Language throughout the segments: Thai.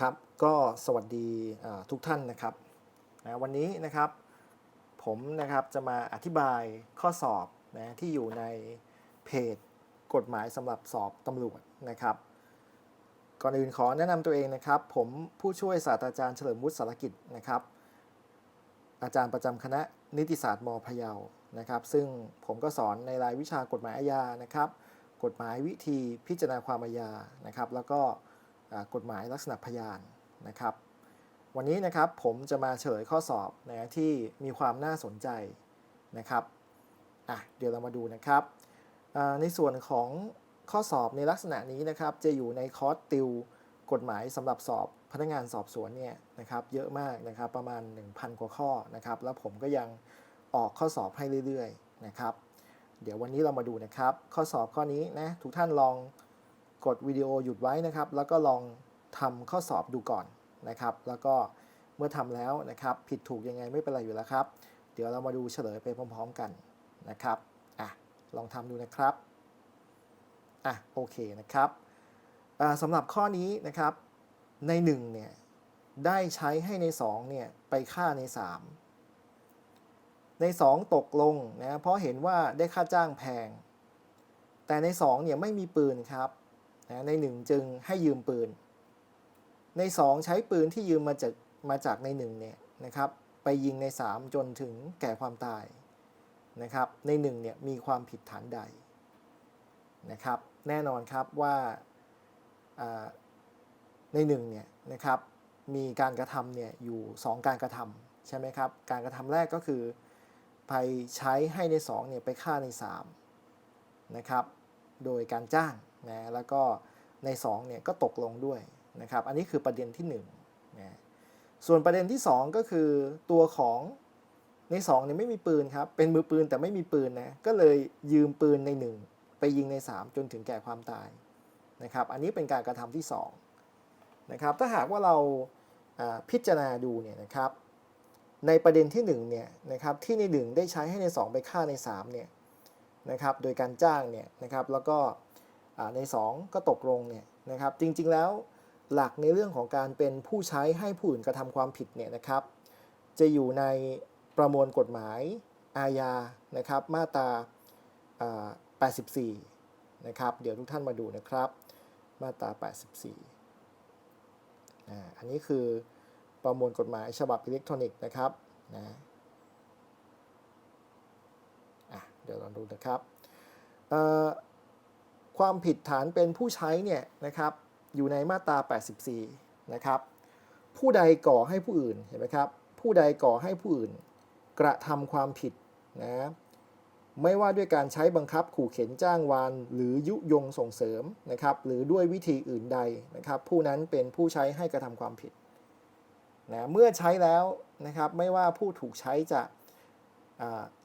ครับก็สวัสดีทุกท่านนะครับนะวันนี้นะครับผมนะครับจะมาอธิบายข้อสอบนะที่อยู่ในเพจกฎหมายสำหรับสอบตำรวจนะครับ ก่อนอื่นขอแนะนำตัวเองนะครับ ผมผู้ช่วยศาสตราจารย์เฉลิมวุฒิสารกิจนะครับ อาจารย์ประจำคณะนิติศาสตร์มพะเยานะครับ ซึ่งผมก็สอนในรายวิชากฎหมายอาญานะครับ กฎหมายวิธีพิจารณาความอาญานะครับ แล้วก็ กฎหมายลักษณะพยานนะครับ วันนี้นะครับผมจะมาเฉลยข้อสอบนะที่มีความน่าสนใจนะครับอะเดี๋ยวเรามาดูนะครับในส่วนของข้อสอบในลักษณะนี้นะครับจะอยู่ในคอร์สติวกฎหมายสำหรับสอบพนักงานสอบสวนเนี่ยนะครับเยอะมากนะครับประมาณ 1,000 กว่าข้อนะครับแล้วผมก็ยังออกข้อสอบให้เรื่อยๆนะครับ เดี๋ยววันนี้เรามาดูนะครับ ข้อสอบข้อนี้นะทุกท่านลอง กดวิดีโอหยุดไว้นะครับ แล้วก็ลองทำข้อสอบดูก่อนนะครับ แล้วก็เมื่อทำแล้วนะครับ ผิดถูกยังไงไม่เป็นไรอยู่แล้วครับ เดี๋ยวเรามาดูเฉลยไปพร้อม ๆกันนะครับอะลองทำดูนะครับอะโอเคนะครับอ่าสำหรับข้อนี้นะครับใน1เนี่ยได้ใช้ให้ใน2เนี่ยไปฆ่าใน 3 ใน 2 ตกลงนะเพราะเห็นว่าได้ค่าจ้างแพง แต่ใน2เนี่ยไม่มีปืนครับ นะใน1จึงให้ยืมปืน ใน2ใช้ปืนที่ยืมมาจากมาจากใน1เนี่ยนะครับ ไปยิงใน3จนถึงแก่ความตายนะครับ ใน1เนี่ยมีความผิดฐานใดนะครับ แน่นอนครับว่าอ่าใน1เนี่ยนะครับมีการกระทำเนี่ยอยู่ 2 การกระทำใช่ไหมครับ การกระทำแรกก็คือไปใช้ให้ใน2เนี่ยไปฆ่าใน3นะครับ โดยการจ้าง นะแล้วก็ใน2เนี่ยก็ตกลงด้วยนะครับอันนี้คือประเด็นที่1นะส่วนประเด็นที่ 2 ก็คือตัวของใน2เนี่ยไม่มีปืนครับเป็นมือปืนแต่ไม่มีปืนนะก็เลยยืมปืนใน 1 ไปยิงใน 3 จนถึงแก่ความตายนะครับอันนี้เป็นการกระทำที่2นะครับถ้าหากว่าเราพิจารณาดูเนี่ยนะครับในประเด็นที่1เนี่ยนะครับที่ใน 1 ได้ใช้ให้ใน 2 ไปฆ่าใน3เนี่ยนะครับโดยการจ้างเนี่ยนะครับแล้วก็ ใน 2 ก็ตกลงเนี่ยนะครับจริงๆแล้วหลักในเรื่องของการเป็นผู้ใช้ให้ผู้อื่นกระทำความผิดเนี่ยนะครับจะอยู่ในประมวลกฎหมายอาญานะครับมาตรา84 นะครับเดี๋ยวทุกท่านมาดูนะครับมาตรา 84อ่าอันนี้คือประมวลกฎหมายฉบับอิเล็กทรอนิกส์นะครับนะอะเดี๋ยวลองดูนะครับเอ่อ ความผิดฐานเป็นผู้ใช้เนี่ยนะครับอยู่ในมาตรา 84 นะครับ ผู้ใดก่อให้ผู้อื่นเห็นไหมครับ ผู้ใดก่อให้ผู้อื่น กระทำความผิดนะไม่ว่าด้วยการใช้บังคับขู่เข็นจ้างวาน หรือยุยงส่งเสริมนะครับ หรือด้วยวิธีอื่นใดนะครับ ผู้นั้นเป็นผู้ใช้ให้กระทำความผิดนะเมื่อใช้แล้วนะครับ ไม่ว่าผู้ถูกใช้จะ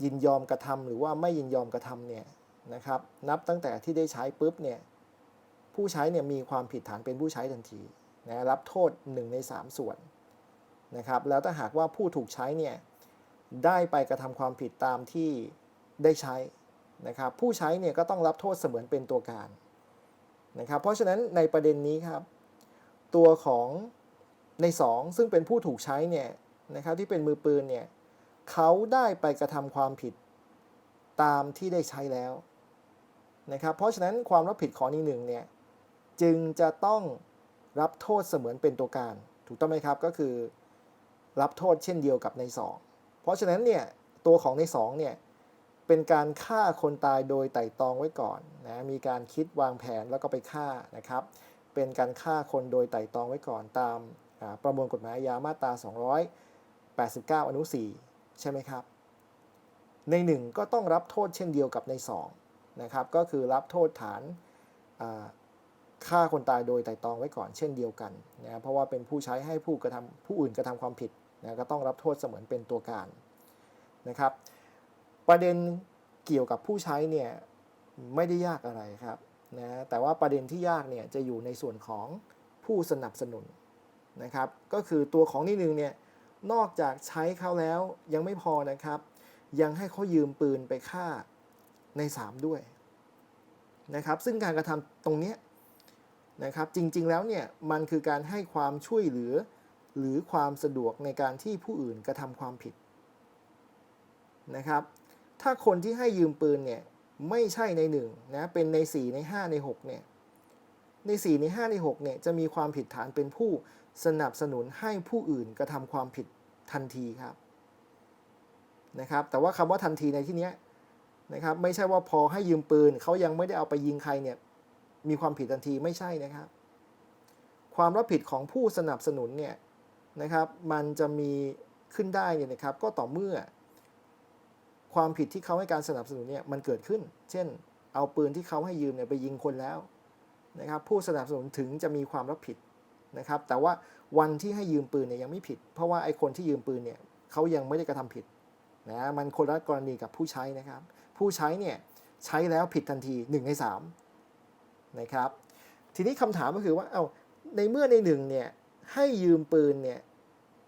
ยินยอมกระทำหรือว่าไม่ยินยอมกระทำเนี่ย นะครับนับตั้งแต่ที่ได้ใช้ปุ๊บเนี่ยผู้ใช้เนี่ยมีความผิดฐานเป็นผู้ใช้ทันทีนะรับโทษ 1 ใน 3 ส่วนนะครับแล้วถ้าหากว่าผู้ถูกใช้เนี่ยได้ไปกระทำความผิดตามที่ได้ใช้นะครับผู้ใช้เนี่ยก็ต้องรับโทษเสมือนเป็นตัวการนะครับเพราะฉะนั้นในประเด็นนี้ครับ ตัวของใน 2 ซึ่งเป็นผู้ถูกใช้เนี่ยนะครับที่เป็นมือปืนเนี่ยเขาได้ไปกระทำความผิดตามที่ได้ใช้แล้ว นะครับ เพราะฉะนั้นความรับผิดของนี้หนึ่งเนี่ยจึงจะต้องรับโทษเสมือนเป็นตัวการ ถูกต้องไหมครับก็คือรับโทษเช่นเดียวกับใน2เพราะฉะนั้นเนี่ยตัวของใน2เนี่ยเป็นการฆ่าคนตายโดยไต่ตองไว้ก่อนนะมีการคิดวางแผนแล้วก็ไปฆ่านะครับ เป็นการฆ่าคนโดยไต่ตองไว้ก่อนตามประมวลกฎหมายอาญามาตรา 289 อนุ 4 ใช่ไหมครับ ใน 1 ก็ต้องรับโทษเช่นเดียวกับใน 2 นะครับ ก็คือรับโทษฐานฆ่าคนตายโดยไตร่ตรองไว้ก่อนเช่นเดียวกันนะเพราะว่าเป็นผู้ใช้ให้ผู้กระทำผู้อื่นกระทำความผิดนะก็ต้องรับโทษเสมือนเป็นตัวการนะครับ ประเด็นเกี่ยวกับผู้ใช้เนี่ยไม่ได้ยากอะไรครับนะแต่ว่าประเด็นที่ยากเนี่ยจะอยู่ในส่วนของผู้สนับสนุนนะครับ ก็คือตัวของนี่หนึ่งเนี่ยนอกจากใช้เขาแล้วยังไม่พอนะครับ ยังให้เขายืมปืนไปฆ่า ใน 3 ด้วยนะครับซึ่งการกระทำตรงนี้นะครับจริงๆแล้วเนี่ยมันคือการให้ความช่วยเหลือ หรือความสะดวกในการที่ผู้อื่นกระทำความผิดนะครับถ้าคนที่ให้ยืมปืนเนี่ยไม่ใช่ในหนึ่งนะเป็นใน 4 ใน 5 ใน6เนี่ยใน 4 ใน 5 ใน6เนี่ยจะมีความผิดฐานเป็นผู้สนับสนุนให้ผู้อื่นกระทำความผิดทันทีครับนะครับแต่ว่าคำว่าทันทีในที่เนี้ย นะครับไม่ใช่ว่าพอให้ยืมปืนเขายังไม่ได้เอาไปยิงใครเนี่ยมีความผิดทันทีไม่ใช่นะครับ ความรับผิดของผู้สนับสนุนเนี่ยนะครับมันจะมีขึ้นได้เนี่ยนะครับก็ต่อเมื่อ ความผิดที่เขาให้การสนับสนุนเนี่ยมันเกิดขึ้น เช่น เอาปืนที่เขาให้ยืมเนี่ยไปยิงคนแล้วนะครับผู้สนับสนุนถึงจะมีความรับผิดนะครับ แต่ว่าวันที่ให้ยืมปืนเนี่ยยังไม่ผิด เพราะว่าไอ้คนที่ยืมปืนเนี่ยเขายังไม่ได้กระทำผิดนะมันคนละกรณีกับผู้ใช้นะครับ ผู้ใช้เนี่ยใช้แล้วผิดทันที 1 ใน3นะครับทีนี้คำถามก็คือว่าเอาในเมื่อในหนึ่งเนี่ยให้ยืมปืนเนี่ย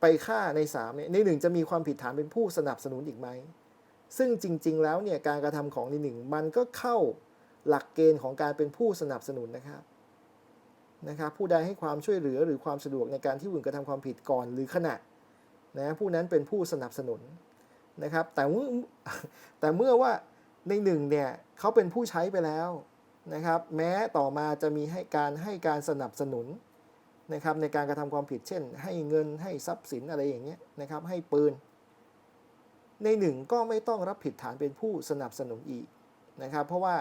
ไปฆ่าใน3เนี่ยในหนึ่งจะมีความผิดฐานเป็นผู้สนับสนุนอีกไหมซึ่งจริง ๆ แล้วเนี่ยการกระทำของในหนึ่งมันก็เข้าหลักเกณฑ์ของการเป็นผู้สนับสนุนนะครับนะครับผู้ใดให้ความช่วยเหลือหรือความสะดวกในการที่อื่นกระทำความผิดก่อนหรือขณะนะผู้นั้นเป็นผู้สนับสนุนนะครับแต่เมื่อแต่เมื่อว่า ในหนึ่งเนี่ยเขาเป็นผู้ใช้ไปแล้วนะครับแม้ต่อมาจะมีให้การให้การสนับสนุนนะครับในการกระทำความผิดเช่น ให้เงินให้ทรัพย์สินอะไรอย่างเงี้ยนะครับให้ปืน ในหนึ่งก็ไม่ต้องรับผิดฐานเป็นผู้สนับสนุนอีกนะครับเพราะว่า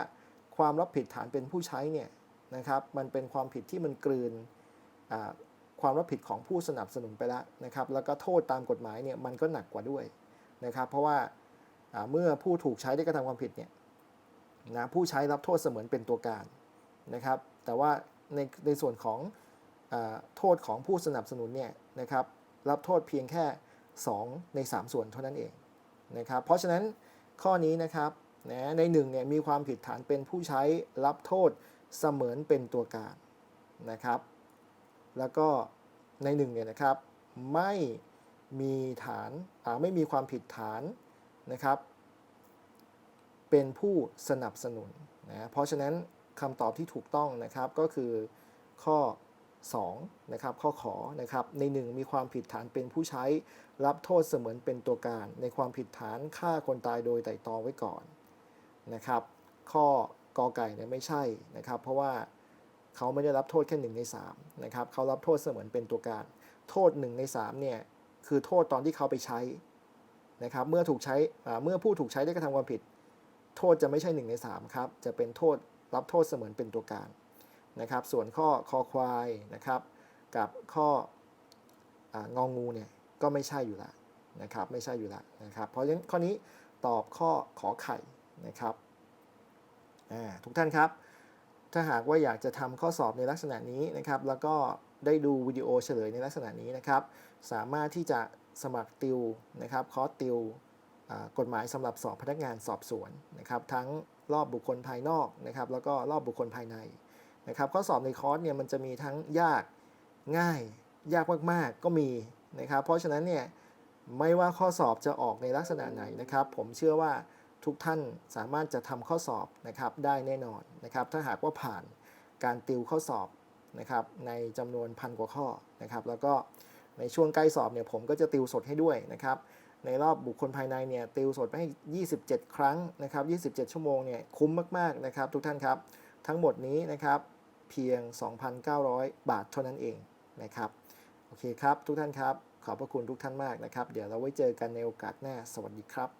ความรับผิดฐานเป็นผู้ใช้เนี่ยนะครับมันเป็นความผิดที่มันกลืนความรับผิดของผู้สนับสนุนไปแล้วนะครับแล้วก็โทษตามกฎหมายเนี่ยมันก็หนักกว่าด้วยนะครับเพราะว่า เมื่อผู้ถูกใช้ได้กระทำความผิดเนี่ยนะผู้ใช้รับโทษเสมือนเป็นตัวการนะครับ แต่ว่าในในส่วนของอโทษของผู้สนับสนุนเนี่ยนะครับรับโทษเพียงแค่ 2 ใน 3 ส่วนเท่านั้นเองนะครับ เพราะฉะนั้นข้อนี้นะครับนะในหนึ่งเนี่ยมีความผิดฐานเป็นผู้ใช้รับโทษเสมือนเป็นตัวการนะครับ แล้วก็ในหนึ่งเนี่ยนะครับไม่มีฐานไม่มีความผิดฐาน นะครับ เป็นผู้สนับสนุนนะเพราะฉะนั้นคำตอบที่ถูกต้องนะครับก็คือข้อ2นะครับข้อขอนะครับในหนึ่งมีความผิดฐานเป็นผู้ใช้รับโทษเสมือนเป็นตัวการ ในความผิดฐานฆ่าคนตายโดยไตร่ตรองไว้ก่อนนะครับ ข้อกอไก่เนี่ยไม่ใช่นะครับ เพราะว่าเขาไม่ได้รับโทษแค่1ใน3นะครับเขารับโทษเสมือนเป็นตัวการ โทษ 1 ใน3เนี่ยคือโทษตอนที่เขาไปใช้ นะครับเมื่อถูกใช้เมื่อผู้ถูกใช้ได้กระทำความผิด โทษจะไม่ใช่1ใน3ครับจะเป็นโทษรับโทษเสมือนเป็นตัวการนะครับ ส่วนข้อคอควายนะครับกับข้ององูเนี่ยก็ไม่ใช่อยู่แล้วนะครับไม่ใช่อยู่แล้วนะครับเพราะฉะนั้นข้อนี้ตอบข้อขอไข่นะครับทุกท่านครับ ถ้าหากว่าอยากจะทำข้อสอบในลักษณะนี้นะครับ แล้วก็ ได้ดูวิดีโอเฉลยในลักษณะนี้นะครับ สามารถที่จะสมัครติวนะครับคอร์สติวกฎหมายสำหรับสอบพนักงานสอบสวนนะครับ ทั้งรอบบุคคลภายนอกนะครับ แล้วก็รอบบุคคลภายในนะครับข้อสอบในคอร์สเนี่ยมันจะมีทั้งยากง่าย ยากมากๆก็มีนะครับ เพราะฉะนั้นเนี่ยไม่ว่าข้อสอบจะออกในลักษณะไหนนะครับ ผมเชื่อว่าทุกท่านสามารถจะทำข้อสอบนะครับได้แน่นอนนะครับ ถ้าหากว่าผ่านการติวข้อสอบ นะครับในจำนวนพันกว่าข้อนะครับแล้วก็ในช่วงใกล้สอบเนี่ยผมก็จะติวสดให้ด้วยนะครับในรอบบุคคลภายในเนี่ยติวสดไปให้ 27 ครั้งนะครับ 27 ชั่วโมงเนี่ยคุ้มมาก ๆ นะครับ ทุกท่านครับ ทั้งหมดนี้นะครับเพียง 2,900 บาทเท่านั้นเองนะครับ โอเคครับ ทุกท่านครับ ขอบพระคุณทุกท่านมากนะครับ เดี๋ยวเราไว้เจอกันในโอกาสหน้า สวัสดีครับ